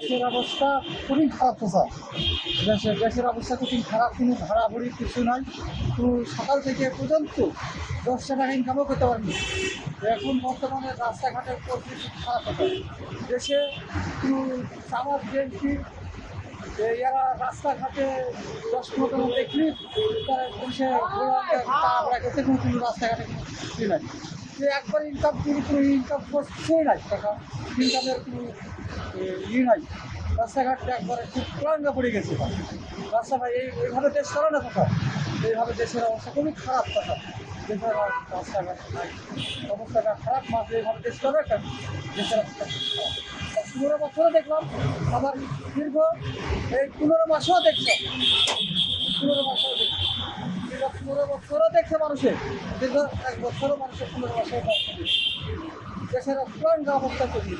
দেশের অবস্থা খুবই খারাপ স্যার দেশের দেশের অবস্থা খুবই খারাপ, কোনো ভাড়াভুড়ি কিছু নাই। কোনো সকাল থেকে পর্যন্ত দশ টাকা ইনকামও করতে পারেনি। এখন বর্তমানে রাস্তাঘাটের পরিস্থিতি খারাপ হতো দেশে কোনো চামার বিএনপি এরা রাস্তাঘাটে দশ পনেরো দেখলি তারা দেশে কোনো কোনো রাস্তাঘাটে কোনো নাই। যে একবার ইনকাম কোনো কোনো ইনকাম করছেই নাই টাকা ইনকামের কোনো ই নাই রাস্তাঘাটটা একবারে খুব ক্লাঙ্গা পড়ে গেছে। রাস্তা ভাই এই, এইভাবে দেশ চলে না কথা এইভাবে দেশের অবস্থা খুবই খারাপ কথা। দেশের রাস্তাঘাট নাই। অবস্থাটা খারাপ মাত্র এইভাবে দেশ চলে কেন? দেশের পনেরো বছরও দেখলাম আবার দীর্ঘ এই পনেরো মাসেও দেখলাম। পনেরো মাসেও দীর্ঘ বছরও দেখছে মানুষের। দীর্ঘ এক বছরও মানুষের পনেরো মাসেও দেখছে দেশের অত্যন্ত অবস্থা তৈরি